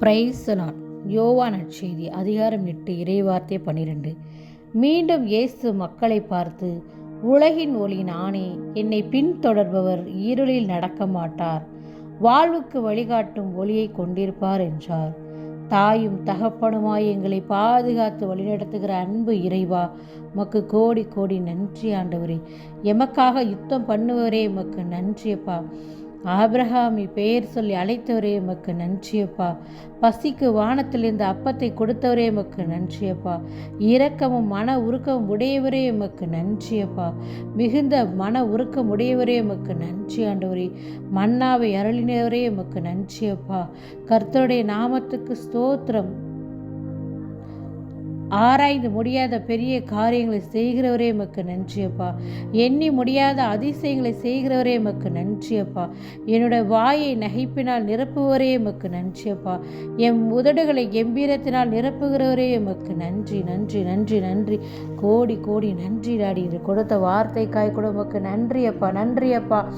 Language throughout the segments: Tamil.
பிரைசலான் யோவா நற்செய்தி அதிகாரம் எட்டு இறைவார்த்தை பன்னிரெண்டு. மீண்டும் இயேசு மக்களை பார்த்து உலகின் ஒளி நானே என்னை பின்தொடர்பவர் இருளில் நடக்க மாட்டார் வாழ்வுக்கு வழிகாட்டும் ஒளியை கொண்டிருப்பார் என்றார். தாயும் தகப்பனுமாய் எங்களை பாதுகாத்து வழிநடத்துகிற அன்பு இறைவா மக்கு கோடி கோடி நன்றி ஆண்டவரே. எமக்காக யுத்தம் பண்ணுவரே மக்கு நன்றியப்பா. ஆப்ரஹாமி பெயர் சொல்லி அழைத்தவரே எமக்கு நன்றியப்பா. பசிக்கு வானத்தில் அப்பத்தை கொடுத்தவரே எமக்கு நன்றியப்பா. இரக்கமும் மன உருக்கமும் உடையவரே எமக்கு நன்றியப்பா. மிகுந்த மன உருக்கம் உடையவரே எமக்கு நன்றி ஆண்டவரே. மன்னாவை அருளினவரே எமக்கு நன்றியப்பா. கர்த்தருடைய நாமத்துக்கு ஸ்தோத்திரம். ஆராய்ந்து முடியாத பெரிய காரியங்களை செய்கிறவரே எமக்கு நன்றியப்பா எண்ணி முடியாத அதிசயங்களை செய்கிறவரே எமக்கு நன்றியப்பா என்னோட வாயை நகைப்பினால் நிரப்புவரே எமக்கு நன்றியப்பா எம் உதடுகளை கம்பீரத்தினால் நிரப்புகிறவரே எமக்கு நன்றி நன்றி நன்றி நன்றி. கோடி கோடி நன்றி டாடி. இது கொடுத்த வார்த்தைக்காய் கூட உமக்கு நன்றியப்பா நன்றியப்பா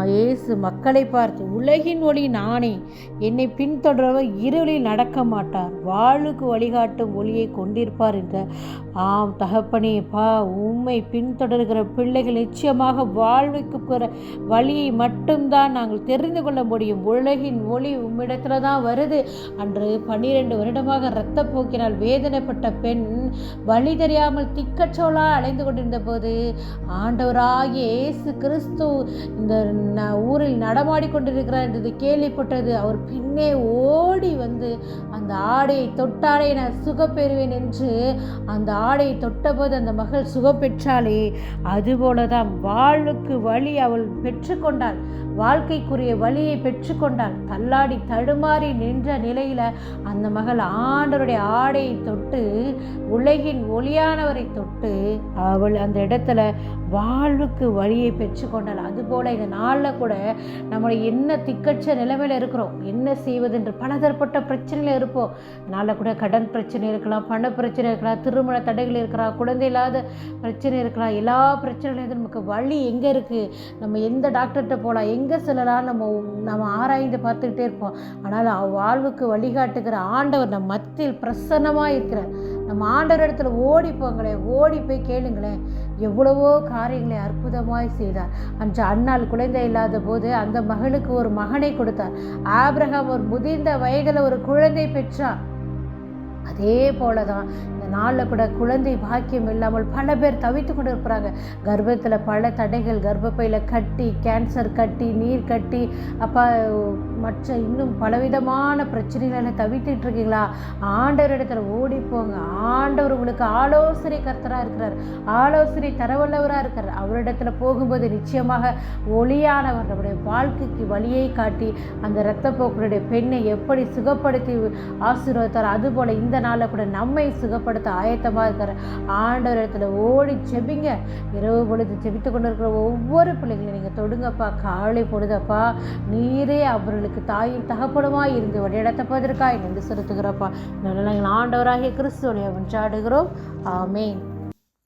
இயேசு மக்களை பார்த்து உலகின் ஒளி நானே என்னை பின்தொடரவர் இருளில் நடக்க மாட்டார். வாழுக்கு வழிகாட்டும் ஒளியை கொண்டிருப்பார் என்ற ஆம் தகப்பனே பா உண்மை பின்தொடர்கிற பிள்ளைகள் நிச்சயமாக வாழ்வுக்கு வழியை மட்டும்தான் நாங்கள் தெரிந்து கொள்ள முடியும். உலகின் ஒளி உம்மிடத்தில் தான் வருது. அன்று பன்னிரெண்டு வருடமாக இரத்த போக்கினால் வேதனைப்பட்ட பெண் வழி தெரியாமல் திக்கற்றோலா அலைந்து கொண்டிருந்த போது ஆண்டவராகிய இயேசு கிறிஸ்து இந்த ஊரில் நடமாடிக்கொண்டிருக்கிறார் என்று என்றது கேள்விப்பட்டது. அவர் பின் பின்னே ஓடி வந்து அந்த ஆடையை தொட்டாலே நான் சுகப்பெறுவேன் என்று அந்த ஆடையை தொட்டபோது அந்த மகள் சுகப்பெற்றாலே அதுபோல தான் வாழ்வுக்கு வழி அவள் பெற்றுக்கொண்டாள். வாழ்க்கைக்குரிய வழியை பெற்றுக்கொண்டாள். தள்ளாடி தடுமாறி நின்ற நிலையில அந்த மகள் ஆண்டவருடைய ஆடையை தொட்டு உலகின் ஒளியானவரை தொட்டு அவள் அந்த இடத்துல வாழ்வுக்கு வழியை பெற்றுக்கொண்டாள். அதுபோல இந்த நாளில் கூட நம்மளை என்ன திக்கச்ச நிலைமையில் இருக்கிறோம் என்ன செய்வது என்று பலதரப்பட்ட பிரச்சனையில் இருப்போம். நாளில் கூட கடன் பிரச்சனை இருக்கலாம் பண பிரச்சனை இருக்கலாம் திருமண தடைகள் இருக்கலாம் குழந்தை இல்லாத பிரச்சனை இருக்கலாம் எல்லா பிரச்சனையிலும் நமக்கு வழி எங்கே இருக்குது நம்ம எந்த டாக்டர்கிட்ட போகலாம் எங்கே செல்லலாம் நம்ம நம்ம ஆராய்ந்து பார்த்துக்கிட்டே இருப்போம். ஆனால் அவ் வாழ்வுக்கு வழிகாட்டுகிற ஆண்டவர் நம் மத்தியில் பிரசன்னமாக இருக்கிறார். நம்ம ஆண்டவர் இடத்துல ஓடி போங்களேன் ஓடி போய் கேளுங்களேன். எவ்வளவோ காரியங்களை அற்புதமாய் செய்தார். அன்று அண்ணாள் குழந்தை இல்லாத போது அந்த மகளுக்கு ஒரு மகனை கொடுத்தார். ஆபிரகாம் ஒரு முதிர்ந்த வயதில் ஒரு குழந்தை பெற்றார் அதே போல தான் நாளில் கூட குழந்தை பாக்கியம் இல்லாமல் பல பேர் தவித்து கொண்டு இருக்கிறாங்க கர்ப்பத்தில் பல தடைகள் கர்ப்பப்பையில் கட்டி கேன்சர் கட்டி நீர் கட்டி அப்போ மற்ற இன்னும் பலவிதமான பிரச்சனைகளை தவித்துட்டு இருக்கீங்களா? ஆண்டவர் இடத்துல ஓடி போங்க. ஆண்டவர் உங்களுக்கு ஆலோசனை கர்த்தராக இருக்கிறார். ஆலோசனை தரவல்லவராக இருக்கிறார். அவரிடத்துல போகும்போது நிச்சயமாக ஒளியானவர் நம்முடைய வாழ்க்கைக்கு வழியை காட்டி அந்த இரத்தப்போக்கருடைய பெண்ணை எப்படி சுகப்படுத்தி ஆசீர்வதித்தார் அதுபோல் இந்த நாளில் கூட நம்மை சுகப்படுத்த ஆயத்தமாக இருக்கிற ஆண்டவர் இடத்துல ஓடி செபிங்க. இரவு பொழுது செபித்து கொண்டு இருக்கிற ஒவ்வொரு பிள்ளைகளையும் நீங்கள் தொடுங்கப்பா. காலை பொழுதப்பா நீரே அவர்களுக்கு தாயும் தகப்படமாக இருந்து வழிநடத்தப்பதற்காக நன்றி செலுத்துகிறப்பா. நல்ல ஆண்டவராகிய கிறிஸ்துவனை ஒன்றாடுகிறோம் ஆமேன்.